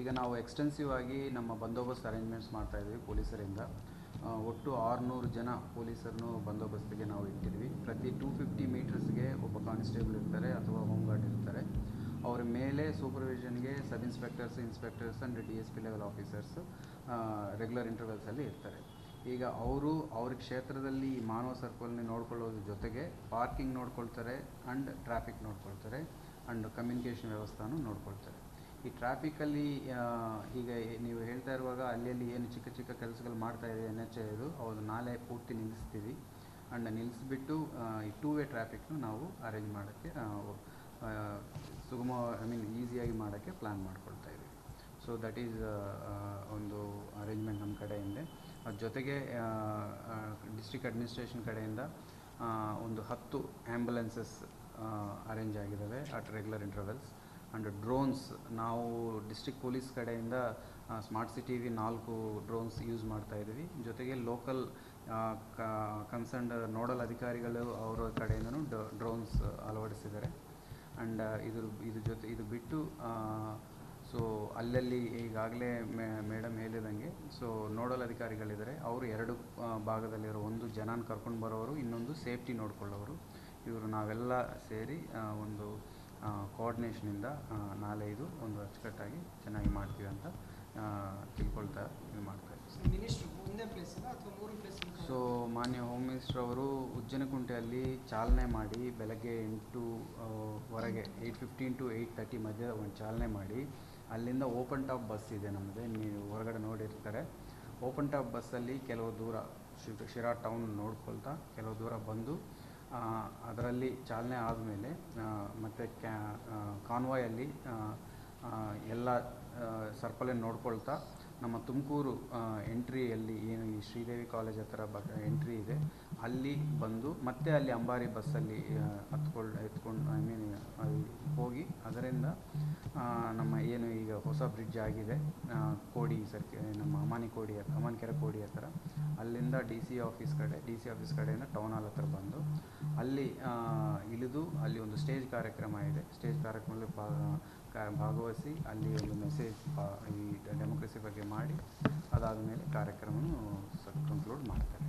ಈಗ ನಾವು ಎಕ್ಸ್ಟೆನ್ಸಿವ್ ಆಗಿ ನಮ್ಮ ಬಂದೋಬಸ್ತ್ ಅರೇಂಜ್ಮೆಂಟ್ಸ್ ಮಾಡ್ತಾ ಇದ್ದೀವಿ ಪೊಲೀಸರಿಂದ. ಒಟ್ಟು ಆರುನೂರು ಜನ ಪೊಲೀಸರನ್ನು ಬಂದೋಬಸ್ತಿಗೆ ನಾವು ಇಟ್ಟಿದ್ವಿ. ಪ್ರತಿ ಟೂ ಫಿಫ್ಟಿ ಮೀಟರ್ಸ್ಗೆ ಒಬ್ಬ ಕಾನ್ಸ್ಟೇಬಲ್ ಇರ್ತಾರೆ ಅಥವಾ ಹೋಮ್ ಗಾರ್ಡ್ ಇರ್ತಾರೆ. ಅವರ ಮೇಲೆ ಸೂಪರ್ವಿಷನ್ಗೆ sub inspectors inspectors and D S P level officers regular ಇಂಟರ್ವೆಲ್ಸಲ್ಲಿ ಇರ್ತಾರೆ. ಈಗ ಅವರು ಅವ್ರ ಕ್ಷೇತ್ರದಲ್ಲಿ ಈ ಮಾನವ ಸರ್ಕಲ್ನ ನೋಡ್ಕೊಳ್ಳೋದ್ರ ಜೊತೆಗೆ ಪಾರ್ಕಿಂಗ್ ನೋಡ್ಕೊಳ್ತಾರೆ ಆ್ಯಂಡ್ ಟ್ರಾಫಿಕ್ ನೋಡ್ಕೊಳ್ತಾರೆ ಆ್ಯಂಡ್ ಕಮ್ಯುನಿಕೇಷನ್ ವ್ಯವಸ್ಥೆನೂ ನೋಡ್ಕೊಳ್ತಾರೆ. ಈ ಟ್ರಾಫಿಕಲ್ಲಿ ಈಗ ನೀವು ಹೇಳ್ತಾ ಇರುವಾಗ ಅಲ್ಲಿ ಏನು ಚಿಕ್ಕ ಚಿಕ್ಕ ಕೆಲಸಗಳು ಮಾಡ್ತಾ ಇದೆ ಎನ್ ಎಚ್ ಇದು ಅವ್ರು ನಾಳೆ ಪೂರ್ತಿ ನಿಲ್ಲಿಸ್ತೀವಿ. ಆ್ಯಂಡ್ ನಿಲ್ಲಿಸ್ಬಿಟ್ಟು ಈ ಟೂ ವೇ ಟ್ರಾಫಿಕ್ನು ನಾವು ಅರೇಂಜ್ ಮಾಡೋಕ್ಕೆ ಸುಗಮ ಐ ಮೀನ್ ಈಸಿಯಾಗಿ ಮಾಡೋಕ್ಕೆ ಪ್ಲ್ಯಾನ್ ಮಾಡ್ಕೊಳ್ತಾ ಇದ್ದೀವಿ. ಸೊ ದಟ್ ಈಸ್ ಒಂದು ಅರೇಂಜ್ಮೆಂಟ್ ನಮ್ಮ ಕಡೆಯಿಂದ. ಅದ್ರ ಜೊತೆಗೆ ಡಿಸ್ಟ್ರಿಕ್ಟ್ ಅಡ್ಮಿನಿಸ್ಟ್ರೇಷನ್ ಕಡೆಯಿಂದ ಒಂದು ಹತ್ತು ಆ್ಯಂಬುಲೆನ್ಸಸ್ ಅರೇಂಜ್ ಆಗಿದ್ದಾವೆ at regular intervals and drones ನಾವು ಡಿಸ್ಟಿಕ್ ಪೊಲೀಸ್ ಕಡೆಯಿಂದ ಸ್ಮಾರ್ಟ್ ಸಿಟಿಗೆ ನಾಲ್ಕು ಡ್ರೋನ್ಸ್ ಯೂಸ್ ಮಾಡ್ತಾ ಇದ್ದೀವಿ. ಜೊತೆಗೆ ಲೋಕಲ್ ಕನ್ಸರ್ನ್ಡ್ ನೋಡಲ್ ಅಧಿಕಾರಿಗಳು ಅವರ ಕಡೆಯಿಂದನೂ ಡ್ರೋನ್ಸ್ ಅಳವಡಿಸಿದ್ದಾರೆ. ಆ್ಯಂಡ್ ಇದ್ರ ಇದ್ರ ಜೊತೆ ಇದು ಬಿಟ್ಟು ಸೊ ಅಲ್ಲಲ್ಲಿ ಈಗಾಗಲೇ ಮೇಡಮ್ ಹೇಳಿದಂಗೆ ಸೊ ನೋಡಲ್ ಅಧಿಕಾರಿಗಳಿದ್ದಾರೆ. ಅವರು ಎರಡು ಭಾಗದಲ್ಲಿರೋ ಒಂದು ಜನನ ಕರ್ಕೊಂಡು ಬರೋರು, ಇನ್ನೊಂದು ಸೇಫ್ಟಿ ನೋಡಿಕೊಳ್ಳೋರು. ಇವರು ನಾವೆಲ್ಲ ಸೇರಿ ಒಂದು ಕೋಆರ್ಡಿನೇಷನಿಂದ ನಾಳೆ ಇದು ಒಂದು ಅಚ್ಚುಕಟ್ಟಾಗಿ ಚೆನ್ನಾಗಿ ಮಾಡ್ತೀವಿ ಅಂತ ತಿಳ್ಕೊಳ್ತಾ ಇದು ಮಾಡ್ತಾ ಇದ್ದೀವಿ ಪ್ಲೇಸ್ ಅಲ್ಲ ಮೂರು ಪ್ಲೇಸ್ ಸೊ ಮಾನ್ಯ ಹೋಮ್ ಮಿನಿಸ್ಟರ್ ಅವರು ಉಜ್ಜನಕುಂಟೆಯಲ್ಲಿ ಚಾಲನೆ ಮಾಡಿ ಬೆಳಗ್ಗೆ ಎಂಟು ವರೆಗೆ eight fifteen to eight thirty ಮಧ್ಯ ಒಂದು ಚಾಲನೆ ಮಾಡಿ ಅಲ್ಲಿಂದ ಓಪನ್ ಟಾಪ್ ಬಸ್ ಇದೆ ನಮ್ಮದು ನೀವು ಹೊರಗಡೆ ನೋಡಿರ್ತಾರೆ. ಓಪನ್ ಟಾಪ್ ಬಸ್ಸಲ್ಲಿ ಕೆಲವು ದೂರ ಶಿ- ಶಿರಾ ಟೌನ್ ನೋಡ್ಕೊಳ್ತಾ ಕೆಲವು ದೂರ ಬಂದು ಅದರಲ್ಲಿ ಚಾಲನೆ ಆದಮೇಲೆ ಮತ್ತು ಕ್ಯಾ ಕಾನ್ವಾಯಲ್ಲಿ ಎಲ್ಲ ಸರ್ಪಲನ್ನು ನೋಡ್ಕೊಳ್ತಾ ನಮ್ಮ ತುಮಕೂರು ಎಂಟ್ರಿಯಲ್ಲಿ ಏನು ಈ ಶ್ರೀದೇವಿ ಕಾಲೇಜ್ ಹತ್ರ ಬ, ಎಂಟ್ರಿ ಇದೆ, ಅಲ್ಲಿ ಬಂದು ಮತ್ತೆ ಅಲ್ಲಿ ಅಂಬಾರಿ ಬಸ್ಸಲ್ಲಿ ಹತ್ಕೊಳ್, ಎತ್ಕೊಂಡು, ಐ ಮೀನ್ ಹೋಗಿ ಅದರಿಂದ ನಮ್ಮ ಏನು ಈಗ ಹೊಸ ಬ್ರಿಡ್ಜ್ ಆಗಿದೆ ಕೋಡಿ ಸರ್ಕೆ, ನಮ್ಮ ಅಮಾನಿ ಕೋಡಿ ಹತ್ರ ಅಮಾನ್ಕೆರೆ ಕೋಡಿ ಹತ್ರ. ಅಲ್ಲಿಂದ ಡಿ ಸಿ ಆಫೀಸ್ ಕಡೆ, ಡಿ ಸಿ ಆಫೀಸ್ ಕಡೆಯಿಂದ ಟೌನ್ ಹಾಲ್ ಹತ್ರ ಬಂದು, ಅಲ್ಲಿ ಇಳಿದು ಅಲ್ಲಿ ಒಂದು ಸ್ಟೇಜ್ ಕಾರ್ಯಕ್ರಮ ಇದೆ. ಸ್ಟೇಜ್ ಕಾರ್ಯಕ್ರಮದಲ್ಲಿ ಭಾಗವಹಿಸಿ ಅಲ್ಲಿ ಒಂದು ಮೆಸೇಜ್ ಈ ಡೆಮೊಕ್ರಸಿ ಬಗ್ಗೆ ಮಾಡಿ ಅದಾದ ಮೇಲೆ ಕಾರ್ಯಕ್ರಮವನ್ನು ಕನ್ಕ್ಲೂಡ್ ಮಾಡ್ತಾರೆ.